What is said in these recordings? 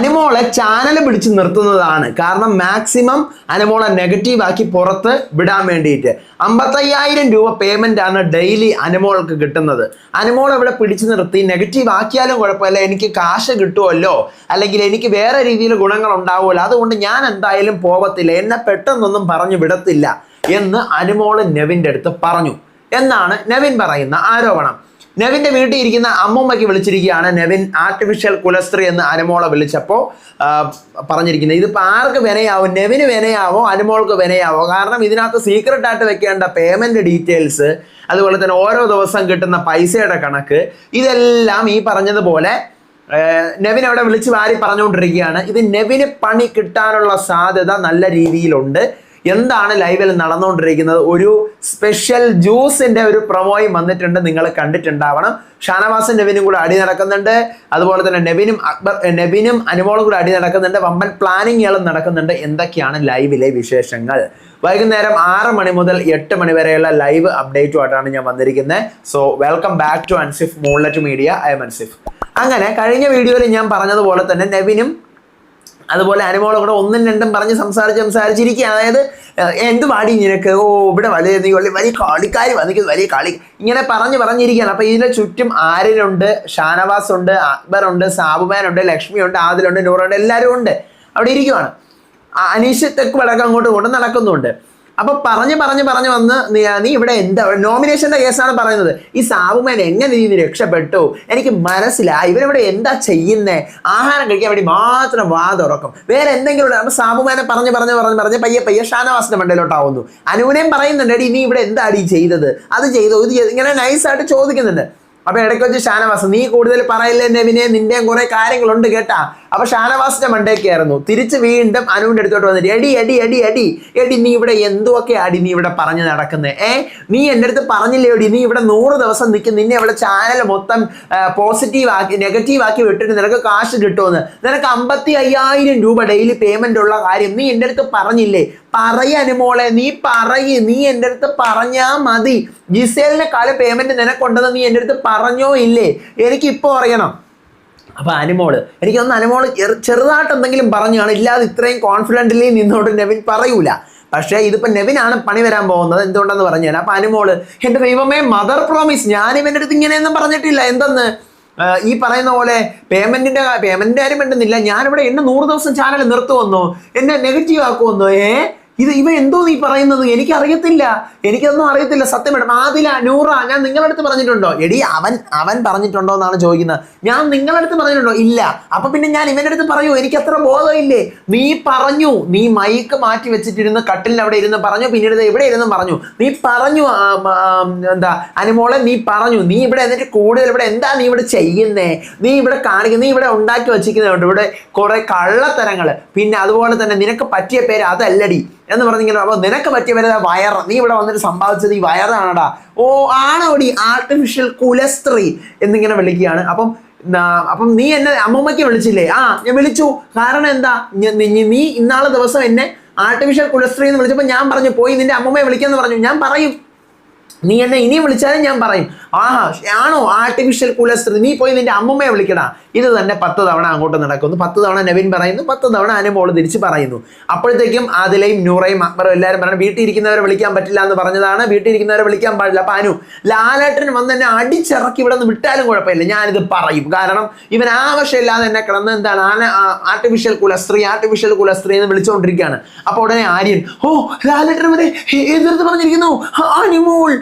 അനുമോളെ ചാനൽ പിടിച്ച് നിർത്തുന്നതാണ്. കാരണം മാക്സിമം അനുമോളെ നെഗറ്റീവ് ആക്കി പുറത്ത് വിടാൻ വേണ്ടിയിട്ട്. അമ്പത്തയ്യായിരം രൂപ പേയ്മെന്റ് ആണ് ഡെയിലി അനിമോൾക്ക് കിട്ടുന്നത്. അനിമോൾ ഇവിടെ പിടിച്ചു നിർത്തി. നെഗറ്റീവ് ആക്കിയാലും കുഴപ്പമില്ല. എനിക്ക് കാശ് കിട്ടുമല്ലോ അല്ലെങ്കിൽ എനിക്ക് വേറെ രീതിയിൽ ഗുണങ്ങൾ ഉണ്ടാവുമല്ലോ. അതുകൊണ്ട് ഞാൻ എന്തായാലും പോവത്തില്ല. എന്നെ പെട്ടെന്നൊന്നും പറഞ്ഞു വിടത്തില്ല എന്ന് അനുമോൾ നെവിന്റെ അടുത്ത് പറഞ്ഞു. എന്നാണ് നെവിൻ പറയുന്ന ആരോപണം. നെവിന്റെ വീട്ടിൽ ഇരിക്കുന്ന അമ്മമ്മയ്ക്ക് വിളിച്ചിരിക്കുകയാണ്. നെവിൻ ആർട്ടിഫിഷ്യൽ കുലസ്ത്രീ എന്ന് അനുമോളെ വിളിച്ചപ്പോൾ പറഞ്ഞിരിക്കുന്നത്. ഇതിപ്പോൾ ആർക്ക് വിനയാവും? നെവിന് വിനയാവോ? അനുമോൾക്ക് വിനയാവോ? കാരണം ഇതിനകത്ത് സീക്രട്ട് ആയിട്ട് വെക്കേണ്ട പേയ്മെന്റ് ഡീറ്റെയിൽസ് അതുപോലെ തന്നെ ഓരോ ദിവസം കിട്ടുന്ന പൈസയുടെ കണക്ക് ഇതെല്ലാം ഈ പറഞ്ഞതുപോലെ നെവിൻ അവിടെ വിളിച്ച് വാരി പറഞ്ഞുകൊണ്ടിരിക്കുകയാണ്. ഇത് നെവിന് പണി കിട്ടാനുള്ള സാധ്യത നല്ല രീതിയിലുണ്ട്. എന്താണ് ലൈവിൽ നടന്നുകൊണ്ടിരിക്കുന്നത്? ഒരു സ്പെഷ്യൽ ജ്യൂസിന്റെ ഒരു പ്രൊമോയും വന്നിട്ടുണ്ട്. നിങ്ങൾ കണ്ടിട്ടുണ്ടാവണം. ഷാനവാസും നെവിനും കൂടെ അടി നടക്കുന്നുണ്ട്. അതുപോലെ തന്നെ നെവിനും അക്ബർ നെവിനും അനുമോളും കൂടെ അടി നടക്കുന്നുണ്ട്. വമ്പൻ പ്ലാനിങ്ങുകളും നടക്കുന്നുണ്ട്. എന്തൊക്കെയാണ് ലൈവിലെ വിശേഷങ്ങൾ? വൈകുന്നേരം ആറ് മണി മുതൽ എട്ട് മണി വരെയുള്ള ലൈവ് അപ്ഡേറ്റുമായിട്ടാണ് ഞാൻ വന്നിരിക്കുന്നത്. So welcome back to Ansif Moolat media I'm Ansif അങ്ങനെ കഴിഞ്ഞ വീഡിയോയിൽ ഞാൻ പറഞ്ഞതുപോലെ തന്നെ നെവിനും അതുപോലെ അനുമോളും കൂടെ ഒന്നും രണ്ടും പറഞ്ഞ് സംസാരിച്ച് സംസാരിച്ചിരിക്കുക അതായത് എന്ത് പാടി നിനക്ക്? ഓ ഇവിടെ വലിയ നീ വലിയ കളിക്കാർ വന്നിരിക്കുന്നു വലിയ കളി. ഇങ്ങനെ പറഞ്ഞ് പറഞ്ഞിരിക്കുകയാണ്. അപ്പോൾ ഇതിന്റെ ചുറ്റും ആര്യനുണ്ട് ഷാനവാസ് ഉണ്ട് അക്ബർ ഉണ്ട് സാബുമാനുണ്ട് ലക്ഷ്മി ഉണ്ട് ആദിലുണ്ട് നൂറുണ്ട് എല്ലാവരും ഉണ്ട്. അവിടെ ഇരിക്കുവാണ്. അനീഷ് തെക്ക് വടക്കം അങ്ങോട്ട് ഇങ്ങോട്ടും നടക്കുന്നുണ്ട്. അപ്പൊ പറഞ്ഞ് പറഞ്ഞ് പറഞ്ഞ് വന്ന് നീ ഇവിടെ എന്താ നോമിനേഷന്റെ കേസാണ് പറയുന്നത്. ഈ സാബുമാൻ എങ്ങനെ നീ രക്ഷപ്പെട്ടു? എനിക്ക് മനസ്സിലായി. ഇവരിവിടെ എന്താ ചെയ്യുന്നേ? ആഹാരം കഴിക്കാൻ വേണ്ടി മാത്രം വാ വേറെ എന്തെങ്കിലും ഉണ്ടോ? അപ്പൊ സാബുമേനെ പറഞ്ഞ് പറഞ്ഞ് പറഞ്ഞ് പറഞ്ഞ് പയ്യെ പയ്യെ ഷാനവാസിന്റെ മണ്ടയിലോട്ടാവുന്നു. അനുവിനെയും പറയുന്നുണ്ട് എടി നീ ഇവിടെ എന്താ ഈ ചെയ്തത്? അത് ചെയ്തു? ഇത് ചെയ്തു? ഇങ്ങനെ നൈസായിട്ട് ചോദിക്കുന്നുണ്ട്. അപ്പൊ ഇടയ്ക്ക് വെച്ച് ഷാനവാസ് നീ കൂടുതൽ പറയില്ലേ നവിനെ? നിന്റെയും കുറെ കാര്യങ്ങളുണ്ട് കേട്ടാ. അപ്പൊ ഷാനവാസിന്റെ മണ്ടേക്കായിരുന്നു തിരിച്ച് വീണ്ടും അനുവിന്റെ അടുത്തോട്ട് വന്നിട്ട് എടി എടി എടി എടി എടി നീ ഇവിടെ എന്തൊക്കെ അടി നീ ഇവിടെ പറഞ്ഞു നടക്കുന്നത് ഏ നീ എന്റെ അടുത്ത് പറഞ്ഞില്ലേ എടി നീ ഇവിടെ നൂറ് ദിവസം നിൽക്കും നിന്നെ ഇവിടെ ചാനൽ മൊത്തം പോസിറ്റീവ് ആക്കി നെഗറ്റീവ് ആക്കി വിട്ടിട്ട് നിനക്ക് കാശ് കിട്ടുമെന്ന്. നിനക്ക് അമ്പത്തി അയ്യായിരം രൂപ ഡെയിലി പേയ്മെന്റ് ഉള്ള കാര്യം നീ എന്റെ അടുത്ത് പറഞ്ഞില്ലേ? പറയ മോളെ നീ പറയ് നീ എന്റെ അടുത്ത് പറഞ്ഞാ മതി. ജിസേലിനെ കാല പേയ്മെന്റ് നിനക്കുണ്ടെന്ന് നീ എന്റെ അടുത്ത് പറഞ്ഞോ ഇല്ലേ? എനിക്ക് ഇപ്പോൾ അറിയണം. അപ്പൊ അനുമോൾ. എനിക്ക് എനിക്കൊന്ന് അനുമോൾ ചെറു- ചെറുതായിട്ട് എന്തെങ്കിലും പറഞ്ഞാണ് ഇല്ലാതെ ഇത്രയും കോൺഫിഡന്റലി നിന്നോട് നെവിൻ പറയൂല. പക്ഷേ ഇതിപ്പോൾ നെവിനാണ് പണി വരാൻ പോകുന്നത്. എന്തുകൊണ്ടെന്ന് പറഞ്ഞു തരാം അപ്പൊ അനുമോൾ എന്റെ ദൈവമേ മദർ പ്രോമിസ് ഞാൻ ഇവന്റെ അടുത്ത് ഇങ്ങനെയൊന്നും പറഞ്ഞിട്ടില്ല. എന്തെന്ന്? ഈ പറയുന്ന പോലെ പേയ്മെന്റിന്റെ പേയ്മെന്റിന്റെ കാര്യം വേണ്ടുന്നില്ല ഞാനിവിടെ എന്നെ നൂറ് ദിവസം ചാനൽ നിർത്തുമെന്നോ എന്നെ നെഗറ്റീവ് ആക്കുമെന്നോ ഏ? ഇത് ഇവ എന്തോ നീ പറയുന്നത്? എനിക്ക് അറിയത്തില്ല എനിക്കതൊന്നും അറിയത്തില്ല. സത്യം മേഡം ആദില നൂറ ഞാൻ നിങ്ങളുടെ അടുത്ത് പറഞ്ഞിട്ടുണ്ടോ? എടി അവൻ അവൻ പറഞ്ഞിട്ടുണ്ടോ എന്നാണ് ചോദിക്കുന്നത്. ഞാൻ നിങ്ങളുടെ അടുത്ത് പറഞ്ഞിട്ടുണ്ടോ? ഇല്ല. അപ്പൊ പിന്നെ ഞാൻ ഇവന്റെ അടുത്ത് പറയൂ. എനിക്ക് അത്ര ബോധമില്ലേ? നീ പറഞ്ഞു. നീ മൈക്ക് മാറ്റി വെച്ചിട്ടിരുന്ന് കട്ടിലിന് അവിടെ ഇരുന്ന് പറഞ്ഞു. പിന്നീട് ഇവിടെ ഇരുന്ന് പറഞ്ഞു. നീ പറഞ്ഞു എന്താ അനുമോളെ നീ പറഞ്ഞു. നീ ഇവിടെ എന്നിട്ട് കൂടുതൽ ഇവിടെ എന്താ നീ ഇവിടെ ചെയ്യുന്നേ? നീ ഇവിടെ കാണിക്കുന്നത് നീ ഇവിടെ ഉണ്ടാക്കി വെച്ചിരിക്കുന്നുണ്ട് ഇവിടെ കുറെ കള്ളത്തരങ്ങൾ പിന്നെ അതുപോലെ തന്നെ നിനക്ക് പറ്റിയ പേര് അതല്ലടി. എന്ന് പറഞ്ഞിങ്ങനെ അപ്പൊ നിനക്ക് പറ്റിയ പേര് വയർ നീ ഇവിടെ വന്നിട്ട് സമ്പാദിച്ചത് ഈ വയറാണടാ. ഓ ആണോടി ആർട്ടിഫിഷ്യൽ കുലസ്ത്രീ എന്നിങ്ങനെ വിളിക്കുകയാണ്. അപ്പം അപ്പം നീ എന്നെ അമ്മമ്മയ്ക്ക് വിളിച്ചില്ലേ? ആ ഞാൻ വിളിച്ചു. കാരണം എന്താ? നീ- ഇന്നാളെ ദിവസം എന്നെ ആർട്ടിഫിഷ്യൽ കുലസ്ത്രീ എന്ന് വിളിച്ചപ്പോൾ ഞാൻ പറഞ്ഞു പോയി നിന്റെ അമ്മമ്മയെ വിളിക്കാന്ന് പറഞ്ഞു. ഞാൻ പറയും. നീ എന്നെ ഇനി വിളിച്ചാലും ഞാൻ പറയും. ആഹാ ആണോ? ആർട്ടിഫിഷ്യൽ കുലസ്ത്രീ നീ പോയി നിന്റെ അമ്മമ്മയെ വിളിക്കടാ. ഇത് തന്നെ പത്ത് തവണ അങ്ങോട്ട് നടക്കുന്നു. പത്ത് തവണ നവീൻ പറയുന്നു പത്ത് തവണ അനുമോൾ തിരിച്ച് പറയുന്നു. അപ്പോഴത്തേക്കും അതിലെയും നൂറയും അക്ബറും എല്ലാവരും പറഞ്ഞു വീട്ടിൽ ഇരിക്കുന്നവരെ വിളിക്കാൻ പറ്റില്ല എന്ന് പറഞ്ഞതാണ്. വീട്ടിൽ ഇരിക്കുന്നവരെ വിളിക്കാൻ പാടില്ല. അപ്പൊ അനു ലാലേട്ടൻ വന്ന് എന്നെ അടിച്ചിറക്കി ഇവിടെ നിന്ന് വിട്ടാലും കുഴപ്പമില്ല. ഞാനിത് പറയും. കാരണം ഇവൻ ആവശ്യമില്ലാതെ എന്നെ കിടന്ന് എന്താണ് ആന ആർട്ടിഫിഷ്യൽ കുലസ്ത്രീ ആർട്ടിഫിഷ്യൽ കുലസ്ത്രീ എന്ന് വിളിച്ചുകൊണ്ടിരിക്കുകയാണ് അപ്പോൾ ഉടനെ ആര്യൻ ഓ ലാലേട്ടൻ വരെ എതിർത്ത് പറഞ്ഞിരിക്കുന്നു. അനുമോൾ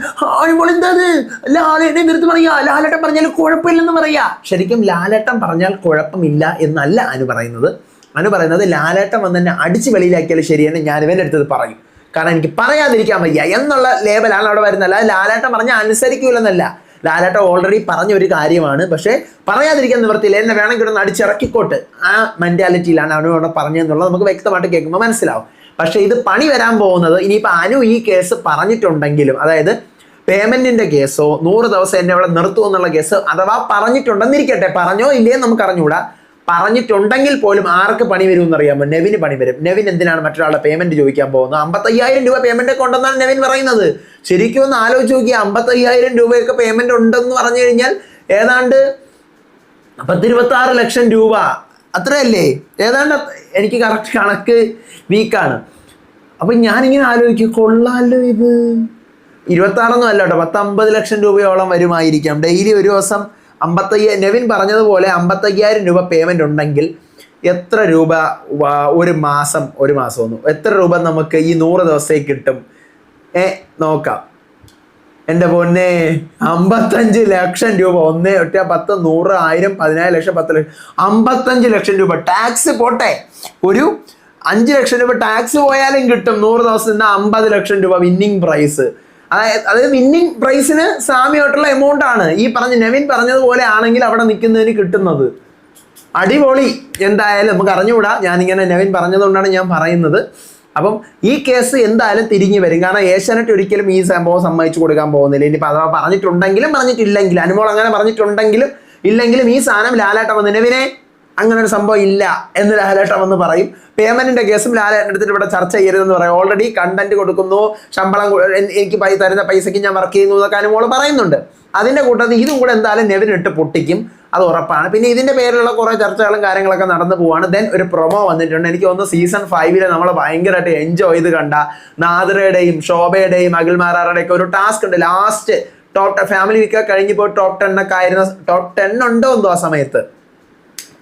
എന്താണ് ലാലേട്ടൻ എതിർത്ത് പറയാ. ലാലേട്ടൻ പറഞ്ഞാൽ കുഴപ്പമില്ലെന്ന് പറയാ. ശരിക്കും ലാലേട്ടൻ പറഞ്ഞാൽ കുഴപ്പമില്ല എന്നല്ല അനു പറയുന്നത്. അനു പറയുന്നത് ലാലേട്ടൻ വന്ന് അടിച്ച് വെളിയിലാക്കിയാൽ ശരിയെന്ന് ഞാൻ ഇവന്റെ അടുത്തത് പറയും. കാരണം എനിക്ക് പറയാതിരിക്കാൻ വയ്യ എന്നുള്ള ലേബലാണ് അവിടെ വരുന്നത്. അല്ലാതെ ലാലേട്ടൻ പറഞ്ഞാൽ അനുസരിക്കൂലെന്നല്ല. ലാലേട്ടൻ ഓൾറെഡി പറഞ്ഞ ഒരു കാര്യമാണ്. പക്ഷേ പറയാതിരിക്കാൻ നിവർത്തിയില്ല എന്നെ വേണമെങ്കിൽ ഒന്ന് അടിച്ചിറക്കിക്കോട്ട്. ആ മെന്റാലിറ്റിയിലാണ് അവനോട് പറഞ്ഞതെന്നുള്ളത് നമുക്ക് വ്യക്തമായിട്ട് കേൾക്കുമ്പോൾ മനസ്സിലാവും. പക്ഷേ ഇത് പണി വരാൻ പോകുന്നത് ഇനിയിപ്പോൾ അനു ഈ കേസ് പറഞ്ഞിട്ടുണ്ടെങ്കിലും അതായത് പേയ്മെന്റിന്റെ കേസോ നൂറ് ദിവസം എന്നെ അവിടെ നിർത്തുമോ എന്നുള്ള കേസ് അഥവാ പറഞ്ഞിട്ടുണ്ടെന്നിരിക്കട്ടെ പറഞ്ഞോ ഇല്ലേ നമുക്ക് അറിഞ്ഞുകൂടാ. പറഞ്ഞിട്ടുണ്ടെങ്കിൽ പോലും ആർക്ക് പണി വരും എന്നറിയാമോ നെവിന് പണി വരും. നെവിൻ എന്തിനാണ് മറ്റൊരാളുടെ പേയ്മെന്റ് ചോദിക്കാൻ പോകുന്നത്? അമ്പത്തയ്യായിരം രൂപ പേയ്മെന്റ് കൊണ്ടെന്നാണ് നെവിൻ പറയുന്നത്. ശരിക്കും ഒന്ന് ആലോചിച്ച് നോക്കിയാൽ അമ്പത്തയ്യായിരം രൂപയൊക്കെ പേയ്മെന്റ് ഉണ്ടെന്ന് പറഞ്ഞു കഴിഞ്ഞാൽ ഏതാണ്ട് പത്തിരുപത്തി ലക്ഷം രൂപ അത്രയല്ലേ? ഏതാണ്ട് എനിക്ക് കറക്റ്റ് കണക്ക് വീക്കാണ് അപ്പം ഞാനിങ്ങനെ ആലോചിക്കും കൊള്ളാലോ ഇത്. ഇരുപത്താറൊന്നും അല്ല കേട്ടോ പത്ത് ലക്ഷം രൂപയോളം വരുമായിരിക്കാം. ഡെയിലി ഒരു ദിവസം അമ്പത്തയ്യ നെവിൻ പറഞ്ഞതുപോലെ അമ്പത്തയ്യായിരം രൂപ പേയ്മെന്റ് ഉണ്ടെങ്കിൽ എത്ര രൂപ ഒരു മാസം ഒരു മാസം ഒന്നും എത്ര രൂപ നമുക്ക് ഈ നൂറ് ദിവസത്തേക്ക് കിട്ടും? ഏ നോക്കാം. എന്റെ പൊന്നെ അമ്പത്തഞ്ച് ലക്ഷം രൂപ. ഒന്നേ ഒറ്റ പത്ത് നൂറ് ആയിരം പതിനായിരം ലക്ഷം പത്ത് ലക്ഷം. അമ്പത്തഞ്ച് ലക്ഷം രൂപ. ടാക്സ് പോട്ടെ. ഒരു അഞ്ച് ലക്ഷം രൂപ ടാക്സ് പോയാലും കിട്ടും. നൂറ് ദിവസം നിന്ന് അമ്പത് ലക്ഷം രൂപ വിന്നിങ് പ്രൈസ് അതായത് അതായത് വിന്നിങ് പ്രൈസിന് സാമ്യമായിട്ടുള്ള എമൗണ്ട് ആണ്. ഈ പറഞ്ഞ നവീൻ പറഞ്ഞതുപോലെ ആണെങ്കിൽ അവിടെ നിൽക്കുന്നതിന് കിട്ടുന്നത്. അടിപൊളി. എന്തായാലും നമുക്ക് അറിഞ്ഞുകൂടാ. ഞാനിങ്ങനെ നവീൻ പറഞ്ഞതുകൊണ്ടാണ് ഞാൻ പറയുന്നത്. അപ്പം ഈ കേസ് എന്തായാലും തിരിഞ്ഞു വരും. കാരണം ഏഷ്യാനെറ്റ് ഒരിക്കലും ഈ സംഭവം സമ്മതിച്ചു കൊടുക്കാൻ പോകുന്നില്ല. ഇനിയിപ്പോൾ അഥവാ പറഞ്ഞിട്ടുണ്ടെങ്കിലും പറഞ്ഞിട്ടില്ലെങ്കിലും അനുമോൾ അങ്ങനെ പറഞ്ഞിട്ടുണ്ടെങ്കിലും ഇല്ലെങ്കിലും ഈ സാധനം ലാലാട്ടം വന്ന് നെവിനെ അങ്ങനെ ഒരു സംഭവം ഇല്ല എന്ന് ലാലേട്ടൻ വന്ന് പറയും. പേയ്മെന്റിന്റെ കേസും ലാലേട്ടൻ എടുത്തിട്ട് ഇവിടെ ചർച്ച ചെയ്യരുതെന്ന് പറയും. ഓൾറെഡി കണ്ടന്റ് കൊടുക്കുന്നു. ശമ്പളം എനിക്ക് തരുന്ന പൈസയ്ക്ക് ഞാൻ വർക്ക് ചെയ്യുന്നു എന്നൊക്കെ അനുമോൾ പറയുന്നുണ്ട്. അതിന്റെ കൂട്ടത്തിൽ ഇതും കൂടെ എന്തായാലും നെവിനിട്ട് പൊട്ടിക്കും. അത് ഉറപ്പാണ്. പിന്നെ ഇതിന്റെ പേരിലുള്ള കുറെ ചർച്ചകളും കാര്യങ്ങളൊക്കെ നടന്നു പോവാണ്. ദെൻ ഒരു പ്രൊമോ വന്നിട്ടുണ്ട്. എനിക്ക് തോന്നുന്നു സീസൺ ഫൈവിൽ നമ്മൾ ഭയങ്കരമായിട്ട് എൻജോയ് ചെയ്ത് കണ്ട നാദ്രയുടെയും ശോഭയുടെയും അഖിൽമാരാറുടെയും ഒക്കെ ഒരു ടാസ്ക് ഉണ്ട്. ലാസ്റ്റ് ടോപ്പ് ഫാമിലി വീക്ക് പോയി ടോപ്പ് ടെൻ ഒക്കെ ആയിരുന്ന ടോപ്പ് ടെൻ ഉണ്ടോ എന്തോ ആ സമയത്ത്.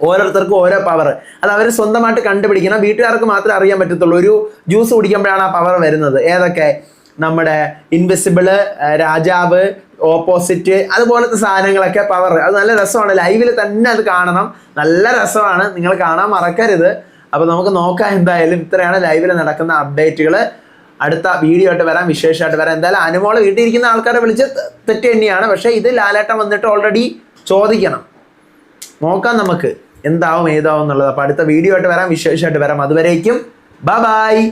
ഓരോരുത്തർക്കും ഓരോ പവർ അത് അവർ സ്വന്തമായിട്ട് കണ്ടുപിടിക്കണം. വീട്ടുകാർക്ക് മാത്രമേ അറിയാൻ പറ്റത്തുള്ളൂ. ഒരു ജ്യൂസ് കുടിക്കുമ്പോഴാണ് ആ പവർ വരുന്നത്. ഏതൊക്കെ? നമ്മുടെ ഇൻവിസിബിൾ രാജാവ് ഓപ്പോസിറ്റ് അതുപോലത്തെ സാധനങ്ങളൊക്കെ പവർ അത് നല്ല രസമാണ്. ലൈവിൽ തന്നെ അത് കാണണം. നല്ല രസമാണ്. നിങ്ങൾ കാണാൻ മറക്കരുത്. അപ്പോൾ നമുക്ക് നോക്കാം എന്തായാലും ഇത്രയാണ് ലൈവിൽ നടക്കുന്ന അപ്ഡേറ്റുകൾ അടുത്ത വീഡിയോ ആയിട്ട് വരാം. വിശേഷമായിട്ട് വരാം. എന്തായാലും അനുമോൾ വീട്ടിലിരിക്കുന്ന ആൾക്കാരെ വിളിച്ച് തെറ്റ് തന്നെയാണ്. പക്ഷേ ഇത് ലാലേട്ടം വന്നിട്ട് ഓൾറെഡി ചോദിക്കണം. നോക്കാം നമുക്ക്. എന്താവും ഏതാവും എന്നുള്ളത്. അപ്പോൾ അടുത്ത വീഡിയോ ആയിട്ട് വരാം. വിശേഷമായിട്ട് വരാം. അതുവരേക്കും ബൈ ബൈ